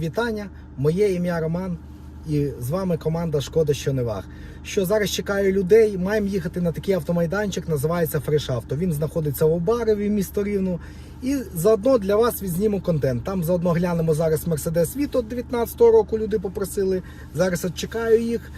вітання. Моє ім'я Роман. І з вами команда Шкода що не ваг. Що зараз чекаю людей, маємо їхати на такий автомайданчик, називається Фреш Авто. Він знаходиться в Обарові, місто Рівно. І заодно для вас відзніму контент. Там заодно глянемо зараз Mercedes Vito 19-го року. Люди попросили. Зараз чекаю їх,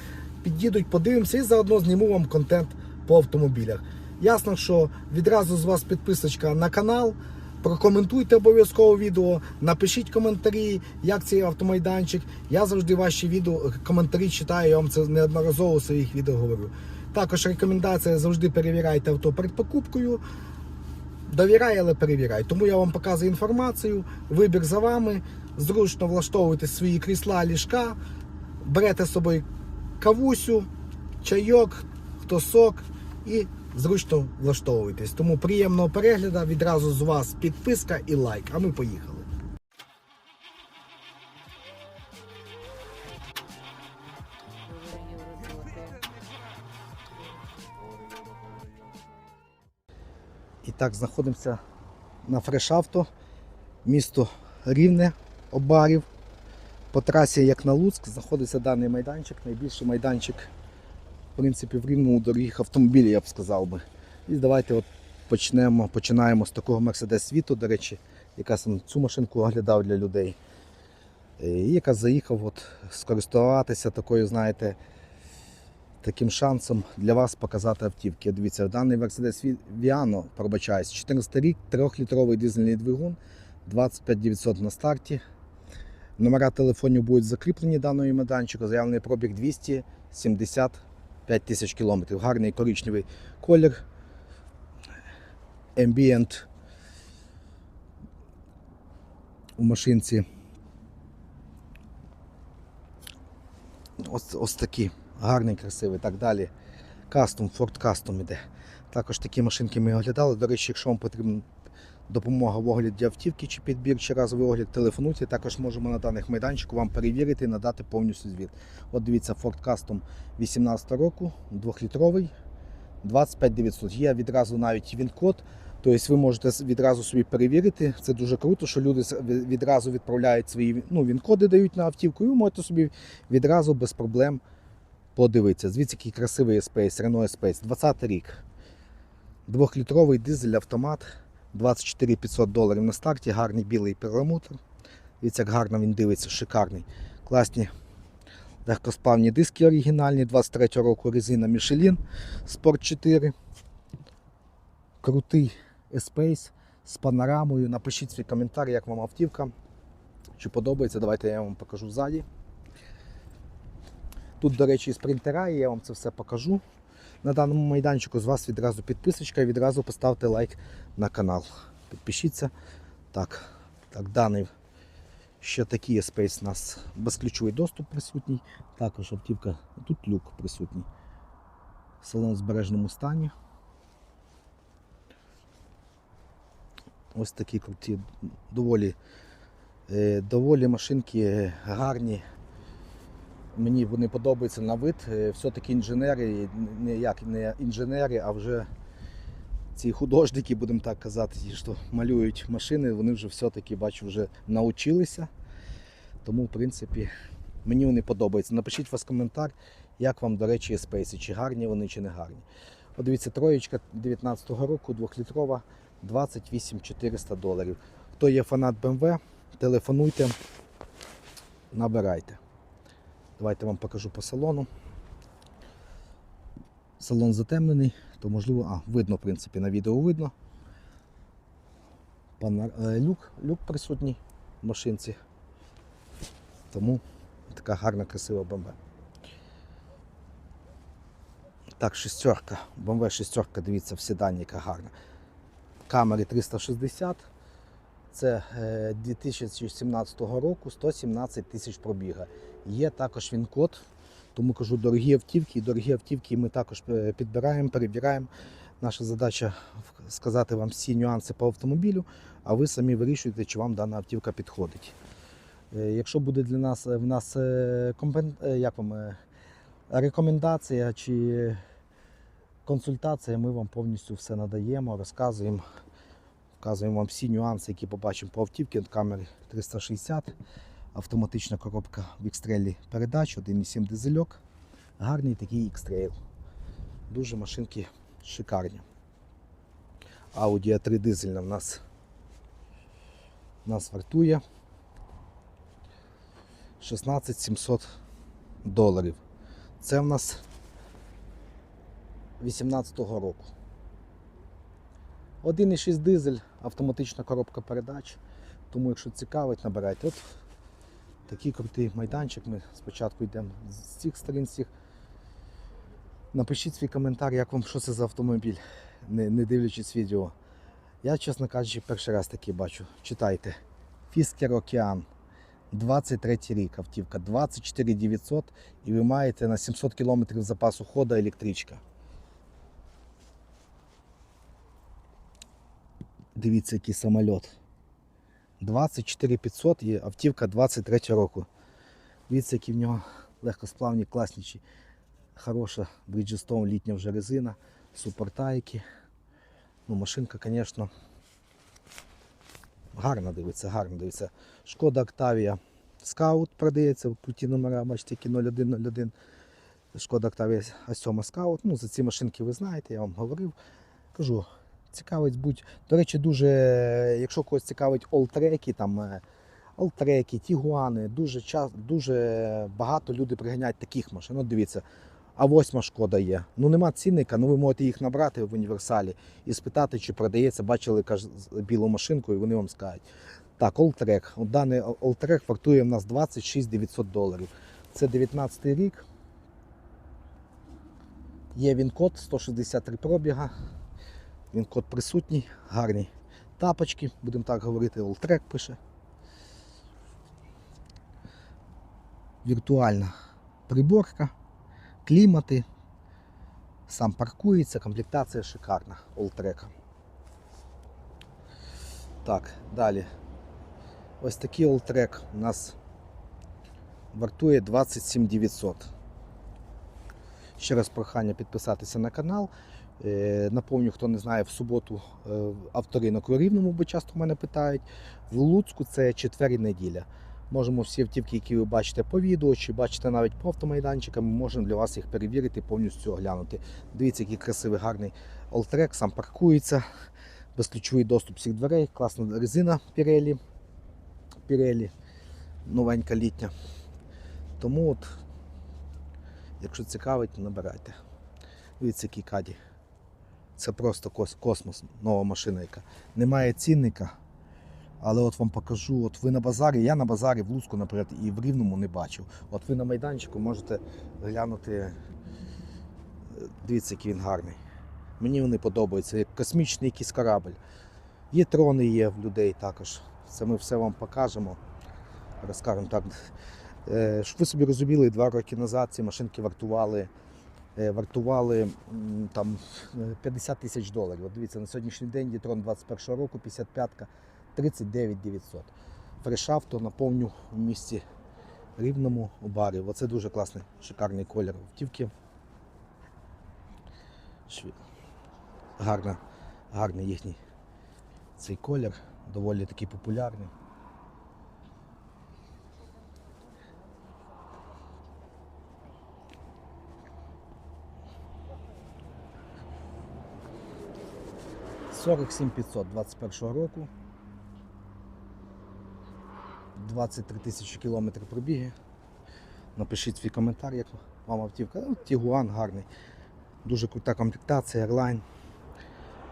під'їдуть, подивимося і заодно зніму вам контент по автомобілях. Ясно, що відразу з вас підписочка на канал. Прокоментуйте обов'язково відео, напишіть коментарі, як цей автомайданчик. Я завжди ваші відео, коментарі читаю, я вам це неодноразово у своїх відео говорю. Також рекомендація завжди перевіряйте авто перед покупкою. Довіряй, але перевіряй. Тому я вам показую інформацію, вибір за вами. Зручно влаштовуйте свої крісла, ліжка, берете з собою кавусю, чайок, хто сок і зручно влаштовуйтесь. Тому приємного перегляду, відразу з вас підписка і лайк. А ми поїхали. І так, знаходимося на Фрешавто, місто Рівне, Обарів. По трасі, як на Луцьк, знаходиться даний майданчик, найбільший майданчик в принципі, в рівному дорогих автомобілів, я б сказав би. І давайте от почнемо, починаємо з такого Mercedes світу, до речі, яка сам цю машинку оглядав для людей. Е, і яка заїхав от скористуватися такою, знаєте, таким шансом для вас показати автівки. Дивіться, даний Mercedes Viano, пробачаюсь, 400 рік, 3-літровий дизельний двигун, 25900 на старті. Номера телефонів будуть закріплені даної майданчику, заявлений пробіг 270 5000 кілометрів. Гарний коричневий колір. Ambient у машинці. Ось ось такі, гарний, красивий так далі. Кастом, Ford Custom іде. Також такі машинки ми оглядали. До речі, якщо вам потрібен допомога в огляді автівки чи підбір, чи разовий огляд, телефонуйте. Також можемо на даних майданчику вам перевірити і надати повністю звіт. От дивіться, Ford Custom 18 року, 2-літровий, 25 900. Є відразу навіть він-код. Тобто ви можете відразу собі перевірити. Це дуже круто, що люди відразу відправляють свої ну, він-коди дають на автівку, і ви можете собі відразу без проблем подивитися. Звідси який красивий Space, Renault Space, 20 рік. Двохлітровий дизель, автомат, 24 500 доларів на старті, гарний білий перламутр. Дивіться, як гарно він дивиться, шикарний. Класні легкосплавні диски оригінальні, 23 року резина Michelin Sport 4. Крутий Espace з панорамою. Напишіть свій коментар, як вам автівка. Чи подобається, давайте я вам покажу ззаді. Тут, до речі, спринтера, і я вам це все покажу. На даному майданчику з вас відразу підписочка і відразу поставте лайк на канал. Підпишіться. Так, так, даний ще такий Space у нас безключовий доступ присутній. Також автівка, тут люк присутній. Салон в збережному стані. Ось такі круті, доволі, е, доволі машинки гарні. Мені вони подобаються на вид. Е, Все-таки інженери, не як не інженери, а вже ці художники, будемо так казати, що малюють машини, вони вже все-таки бачу, вже навчилися. Тому, в принципі, мені вони подобаються. Напишіть вас коментар, як вам, до речі, Space, чи гарні вони, чи не гарні. От дивіться, троєчка 19-го року, 2-літрова, 28 400 доларів. Хто є фанат BMW, телефонуйте, набирайте. Давайте вам покажу по салону. Салон затемнений, то можливо, а, видно, в принципі, на відео видно. Пана... е, Люк, люк присутній в машинці. Тому така гарна, красива BMW. Так, шестерка. BMW шестерка, дивіться, в седані, яка гарна. Камери 360. Це е, 2017 року 117 тисяч пробіга. Є також він код, тому кажу, дорогі автівки, дорогі автівки ми також е, підбираємо, перевіряємо. Наша задача сказати вам всі нюанси по автомобілю, а ви самі вирішуєте, чи вам дана автівка підходить. Е, Якщо буде для нас в нас е, е, як вам, е, рекомендація чи консультація, ми вам повністю все надаємо, розказуємо. Вказуємо вам всі нюанси, які побачимо по автівці. Камери 360, Автоматична коробка в X-Trail передач, 1,7 дизельок. Гарний такий X-Trail. Дуже машинки шикарні. Audi A3 дизельна в нас, нас вартує 16 700 доларів. Це в нас 18-го року. 1,6 дизель, автоматична коробка передач. Тому, якщо цікавить, набирайте. От такий крутий майданчик. Ми спочатку йдемо з цих сторін всіх. Напишіть свій коментар, як вам що це за автомобіль, не, не дивлячись відео. Я, чесно кажучи, перший раз такий бачу. Читайте. Фіскер Океан. 23 рік автівка, 24 900 і ви маєте на 700 км запасу ходу електричка. Дивіться, який самоліт. 24 500 і автівка 23 року. Дивіться, які в нього легкосплавні, класнічі. Хороша Bridgestone літня вже резина, супортайки. Ну, машинка, звісно, гарно дивиться, гарно дивиться. Шкода Octavia Scout продається, в путі номера, бачите, які 0101. Шкода Octavia A7 Scout. Ну, за ці машинки ви знаєте, я вам говорив. Кажу, цікавить будь. До речі, дуже, якщо когось цікавить олтреки, там е, олтреки, тігуани, дуже, час, дуже багато люди приганяють таких машин. От дивіться, а восьма шкода є. Ну нема цінника, ну ви можете їх набрати в універсалі і спитати, чи продається. Бачили каже, білу машинку, і вони вам скажуть. Так, Олтрек. Даний Олтрек вартує в нас 26 900 доларів. Це 19 рік. Є він код 163 пробіга. Він код присутній, гарні тапочки, будемо так говорити, Олтрек пише. Віртуальна приборка, клімати, сам паркується, комплектація шикарна Олтрека. Так, далі. Ось такий Олтрек у нас вартує 27 900. Ще раз прохання підписатися на канал. Е, Напомню, хто не знає, в суботу е, авторинок у Рівному, бо часто мене питають. В Луцьку це четвер неділя. Можемо всі автівки, які ви бачите по відео, чи бачите навіть по автомайданчикам, ми можемо для вас їх перевірити, повністю оглянути. Дивіться, який красивий гарний Олтрек, сам паркується, безключовий доступ всіх дверей, класна резина Pirelli, Pirelli новенька літня. Тому от, якщо цікавить, набирайте. Дивіться, який каді. Це просто космос, нова машина, яка немає цінника. Але от вам покажу, от ви на базарі, я на базарі в Луцьку, наприклад, і в Рівному не бачив. От ви на майданчику можете глянути. е, Дивіться, який він гарний. Мені вони подобаються, як космічний якийсь корабль. Є трони є в людей також. Це ми все вам покажемо. Розкажемо так. Е, Щоб ви собі розуміли, два роки назад ці машинки вартували вартували там е, 50 тисяч доларів. От дивіться, на сьогоднішній день Дітрон 21 року, 55-ка, 39 900. Фрешавто наповню в місті Рівному у барі. Оце дуже класний, шикарний колір автівки. Гарна, гарний їхній цей колір, доволі такий популярний. Сорок сім 500 21 року. 23 тисячі кілометрів пробіги. Напишіть свій коментар, як вам автівка. Ну, Тігуан гарний. Дуже крута комплектація, Airline.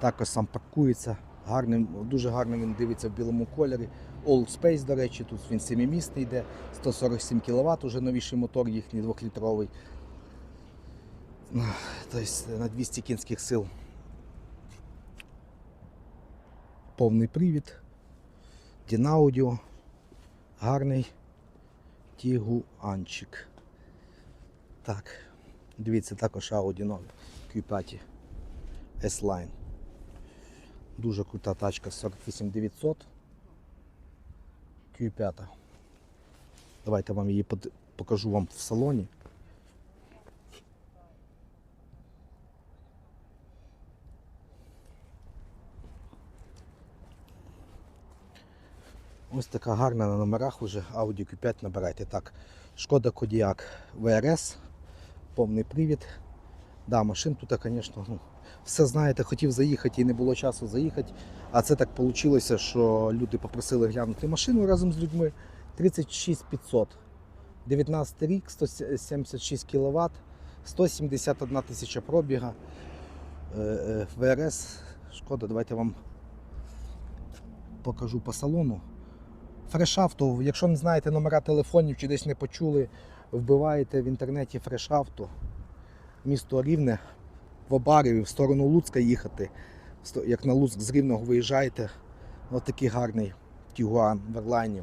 Також сам паркується. Гарним, дуже гарно він дивиться в білому кольорі. Old Space, до речі, тут він семимісний йде, 147 кВт, уже новіший мотор їхній двохлітровий. Тобто на 200 кінських сил. Повний привід. Дінаудіо. Гарний тігуанчик. Так, дивіться, також Audi новий Q5 S-Line. Дуже крута тачка 48900. Q5. Давайте вам її покажу вам в салоні. Ось така гарна на номерах уже Audi Q5 набирайте. Так, Шкода Кодіак ВРС, повний привід. Да, машин тут, звісно, ну, все знаєте, хотів заїхати і не було часу заїхати. А це так вийшло, що люди попросили глянути машину разом з людьми. 36 500. 19 рік, 176 кВт, 171 тисяча пробіга. Е, е, ВРС. Шкода, давайте вам покажу по салону. Фрешавто, якщо не знаєте номера телефонів чи десь не почули, вбиваєте в інтернеті Фрешавто, місто Рівне, в Обареві, в сторону Луцька їхати. Як на Луцьк з Рівного виїжджаєте, ось такий гарний Тігуан в Ерлайні.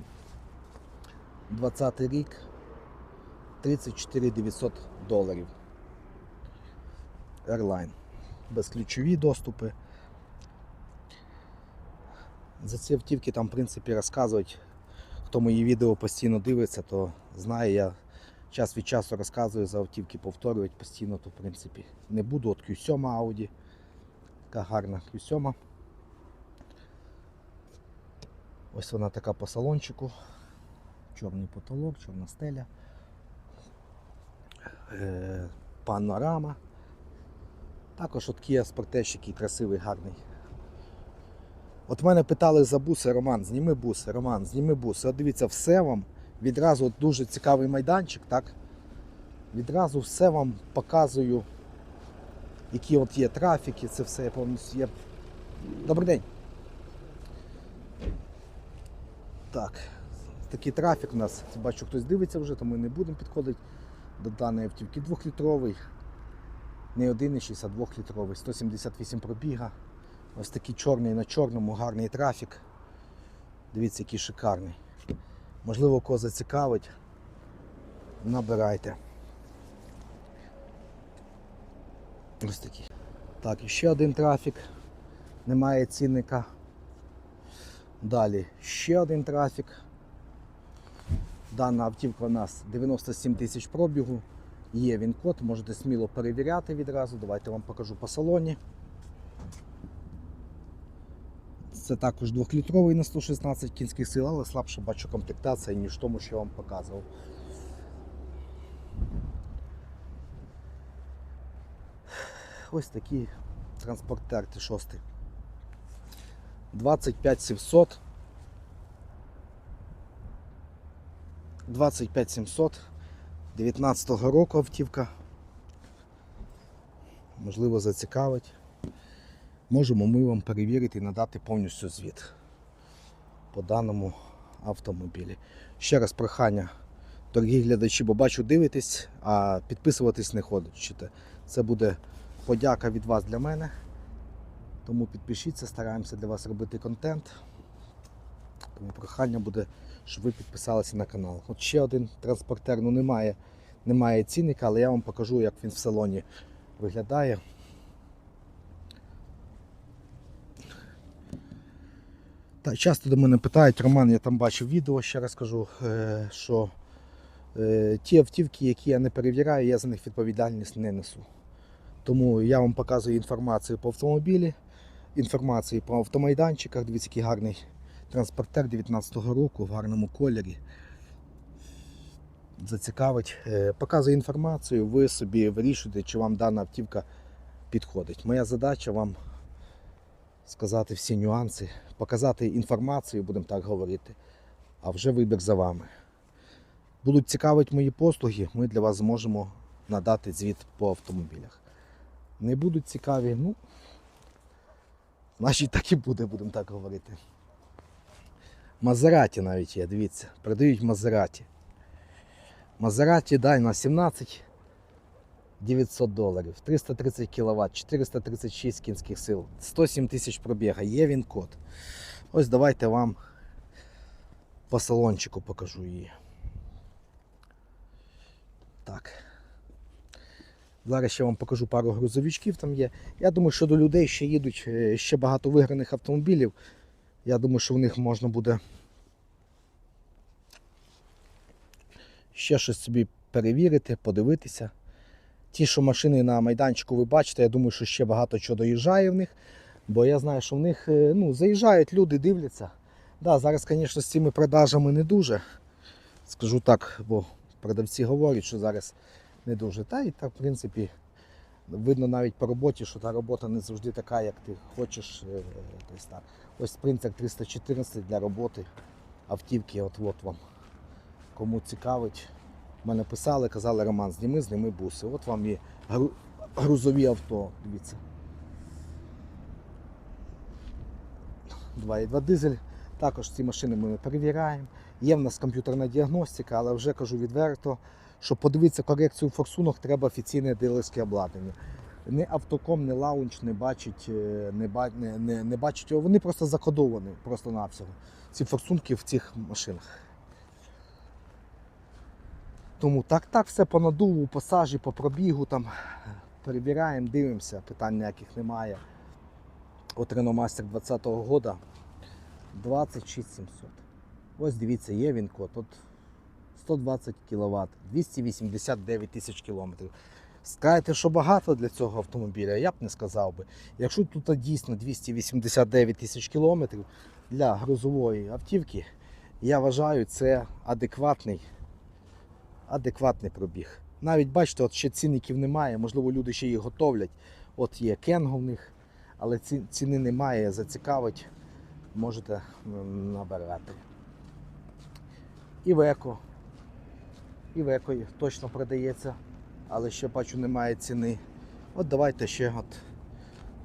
20 рік, 34 900 доларів. Airline. Безключові доступи. За ці автівки там, в принципі, розказують. Хто мої відео постійно дивиться, то знає, я час від часу розказую за автівки, повторювати постійно, то в принципі не буду. От Q7 Audi. Така гарна Q7. Ось вона така по салончику. Чорний потолок, чорна стеля. Е, панорама. Також от Kia Sportage, який красивий, гарний. От мене питали за буси, Роман, зніми буси, Роман, зніми буси. От дивіться, все вам відразу от дуже цікавий майданчик, так? Відразу все вам показую, які от є трафіки, це все я повністю є. Добрий день. Так, такий трафік у нас. Бачу, хтось дивиться вже, то ми не будемо підходити до даної автівки. Двохлітровий, не 1,6, а 2-літровий, 178 пробіга. Ось такий чорний на чорному, гарний трафік. Дивіться, який шикарний. Можливо, кого зацікавить. Набирайте. Ось такий. Так, ще один трафік. Немає цінника. Далі ще один трафік. Дана автівка у нас 97 тисяч пробігу. Є він код, можете сміло перевіряти відразу. Давайте вам покажу по салоні. Це також 2-літровий на 116 кінських сил, але слабша бачу комплектація, ніж в тому, що я вам показував. Ось такий транспортер Т6. 25 700. 25 700 19 року автівка. Можливо, зацікавить. Можемо ми вам перевірити і надати повністю звіт по даному автомобілі. Ще раз прохання, дорогі глядачі, бо бачу, дивитесь, а підписуватись не хочете. Це буде подяка від вас для мене. Тому підпишіться, стараємося для вас робити контент. Тому прохання буде, щоб ви підписалися на канал. От ще один транспортер, ну немає, немає цінника, але я вам покажу, як він в салоні виглядає. Часто до мене питають, Роман, я там бачив відео, ще раз кажу, е, що е, ті автівки, які я не перевіряю, я за них відповідальність не несу. Тому я вам показую інформацію по автомобілі, інформацію по автомайданчиках. Дивіться, який гарний транспортер 19-го року в гарному кольорі. Зацікавить. Е, Показую інформацію, ви собі вирішуєте, чи вам дана автівка підходить. Моя задача вам сказати всі нюанси, показати інформацію, будемо так говорити, а вже вибір за вами. Будуть цікавити мої послуги, ми для вас зможемо надати звіт по автомобілях. Не будуть цікаві, ну, значить так і буде, будемо так говорити. Мазераті навіть є, дивіться, продають Мазераті. Мазераті дай на 17 900 доларів, 330 кВт, 436 кінських сил, 107 тисяч пробіга, є він код. Ось давайте вам по салончику покажу її. Так. Зараз ще вам покажу пару грузовичків там є. Я думаю, що до людей ще їдуть е, ще багато виграних автомобілів. Я думаю, що в них можна буде ще щось собі перевірити, подивитися. Ті, що машини на майданчику ви бачите, я думаю, що ще багато чого доїжджає в них. Бо я знаю, що в них е, ну, заїжджають люди, дивляться. Да, зараз, звісно, з цими продажами не дуже. Скажу так, бо продавці говорять, що зараз не дуже. Та і так, в принципі, видно навіть по роботі, що та робота не завжди така, як ти хочеш. е, Тобто, так. Ось принтер 314 для роботи автівки. От, от вам. Кому цікавить. Мене писали, казали, Роман, зніми, зніми буси. От вам і грузові авто. Дивіться. 2,2 дизель. Також ці машини ми перевіряємо. Є в нас комп'ютерна діагностика, але вже кажу відверто, щоб подивитися корекцію форсунок, треба офіційне дилерське обладнання. Не автоком, не лаунч не бачить, е, не, не, не, не бачить його. Вони просто закодовані, просто навсього. Ці форсунки в цих машинах. Тому так, так, все по надуву, по сажі, по пробігу там перевіряємо, дивимося, питань ніяких немає. От Renault Master 20-го года 26700. Ось дивіться, є він код. От 120 кВт, 289 тисяч кілометрів. Скажете, що багато для цього автомобіля, я б не сказав би. Якщо тут дійсно 289 тисяч кілометрів для грузової автівки, я вважаю, це адекватний, адекватний пробіг. Навіть бачите, от ще цінників немає, можливо, люди ще їх готовлять. От є Кенго в них, але ці- ціни немає, зацікавить, можете набирати. Івеко. Івеко точно продається, але ще бачу немає ціни. От давайте ще от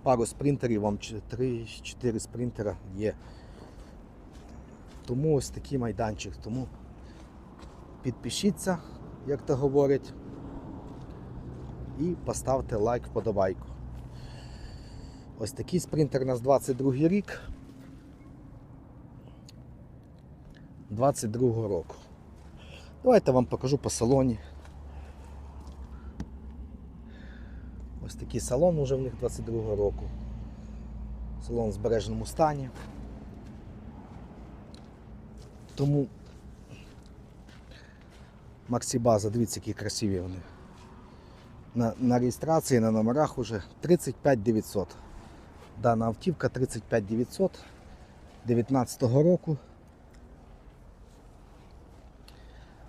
пару спринтерів, вам 3-4 спринтера є. Тому ось такий майданчик. Тому підпишіться, як то говорять, і поставте лайк вподобайку. Ось такий спринтер у нас 22 рік. 22 року. Давайте вам покажу по салоні. Ось такий салон уже в них 22 року. Салон в збереженому стані. Тому Максі База, дивіться, які красиві вони. На, на реєстрації на номерах уже 35 900. Дана автівка 35 900 19 року.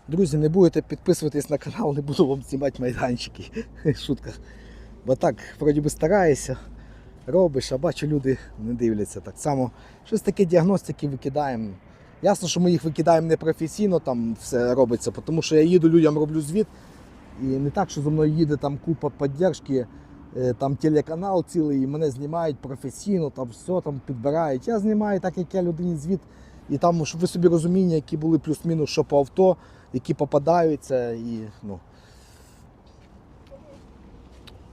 Друзі, не будете підписуватись на канал, не буду вам знімати майданчики. Шутка. Бо так, вроді би стараєшся, робиш, а бачу, люди не дивляться. Так само щось таке діагностики викидаємо. Ясно, що ми їх викидаємо не професійно, там все робиться, тому що я їду людям, роблю звіт. І не так, що зі мною їде там купа підтримки, е, там телеканал цілий, і мене знімають професійно, там все там підбирають. Я знімаю так, як я людині звіт. І там, щоб ви собі розуміння, які були плюс-мінус, що по авто, які попадаються. І, ну.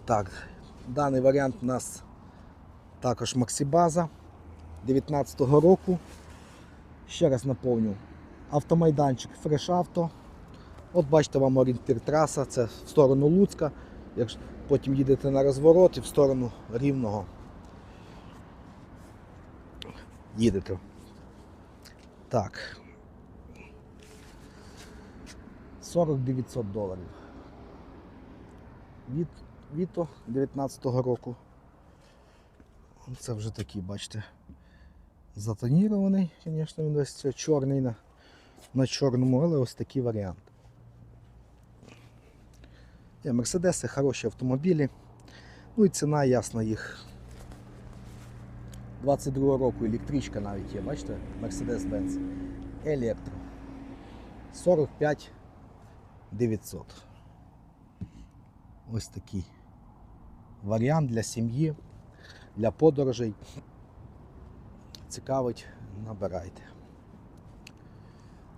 Так, даний варіант у нас також Максибаза 19-го року. Ще раз наповню. Автомайданчик Auto. От бачите, вам орієнтир траса, це в сторону Луцька. Якщо потім їдете на розворот і в сторону Рівного їдете. Так. 40 900 доларів. Віто 19-го року. Це вже такий, бачите, затонірований, звісно, він десь чорний на, на чорному, але ось такий варіант. Мерседеси, хороші автомобілі. Ну і ціна ясна їх. 22 року електричка навіть є, бачите? Mercedes-Benz. Електро. 45 900. Ось такий варіант для сім'ї, для подорожей. Цікавить, набирайте.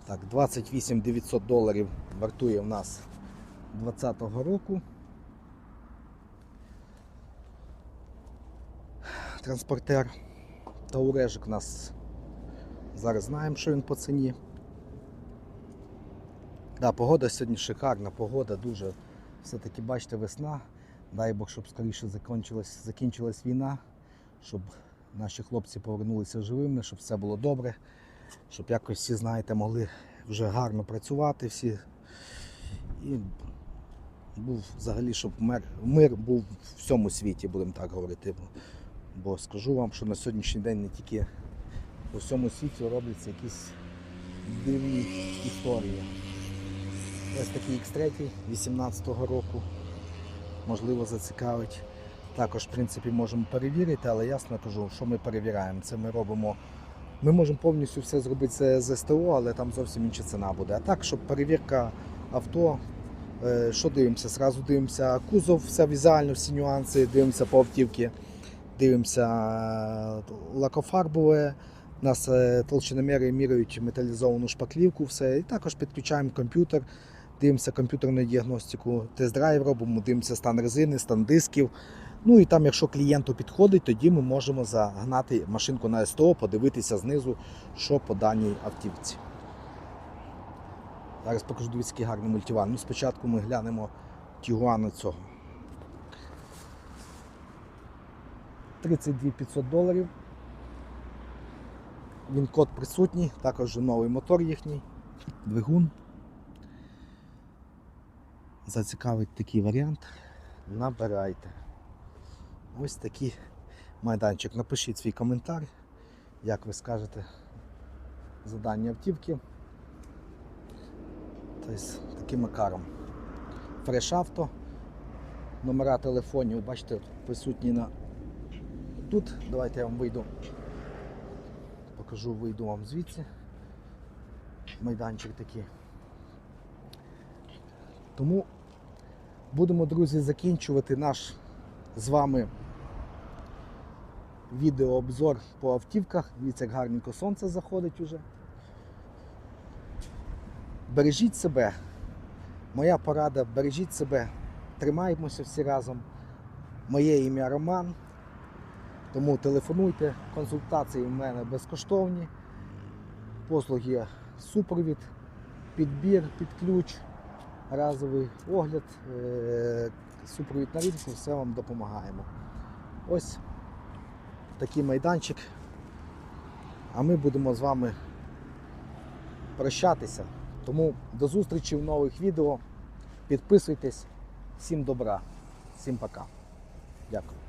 Так, 28 900 доларів вартує в нас 2020 року. Транспортер Таурежик у нас зараз знаємо, що він по ціні. Да, погода сьогодні шикарна, погода дуже. Все-таки бачите, весна. Дай Бог, щоб скоріше закінчилась, закінчилась війна, щоб наші хлопці повернулися живими, щоб все було добре, щоб якось всі, знаєте, могли вже гарно працювати всі. І був взагалі, щоб мир, мир був в всьому світі, будемо так говорити. Бо скажу вам, що на сьогоднішній день не тільки у всьому світі робляться якісь дивні історії. Ось такий X3 18-го року. Можливо, зацікавить. Також, в принципі, можемо перевірити, але ясно кажу, що ми перевіряємо. Це ми робимо. Ми можемо повністю все зробити з СТО, але там зовсім інша ціна буде. А так, щоб перевірка авто, е, що дивимося? Зразу дивимося кузов, все візуально, всі нюанси, дивимося по автівці, дивимося е, лакофарбове. Нас е, толщиноміри міряють металізовану шпаклівку, все. І також підключаємо комп'ютер, дивимося комп'ютерну діагностику, тест-драйв робимо, дивимося стан резини, стан дисків. Ну і там, якщо клієнту підходить, тоді ми можемо загнати машинку на СТО, подивитися знизу, що по даній автівці. Зараз покажу дивіться, який гарний мультиван. Ну, спочатку ми глянемо Тігуана цього. 32 500 доларів. Він код присутній, також новий мотор їхній, двигун. Зацікавить такий варіант. Набирайте. Ось такий майданчик. Напишіть свій коментар, як ви скажете за дані автівки. Тобто таким макаром. Фреш авто. Номера телефонів, бачите, присутні на тут. Давайте я вам вийду. Покажу, вийду вам звідси. Майданчик такий. Тому будемо, друзі, закінчувати наш з вами відеообзор по автівках. Дивіться, як гарненько сонце заходить уже. Бережіть себе. Моя порада, бережіть себе. Тримаємося всі разом. Моє ім'я Роман. Тому телефонуйте, консультації в мене безкоштовні. Послуги супровід, підбір, під ключ, разовий огляд, е, супровід на ринку, все вам допомагаємо. Ось такий майданчик. А ми будемо з вами прощатися. Тому до зустрічі в нових відео. Підписуйтесь. Всім добра, всім пока. Дякую.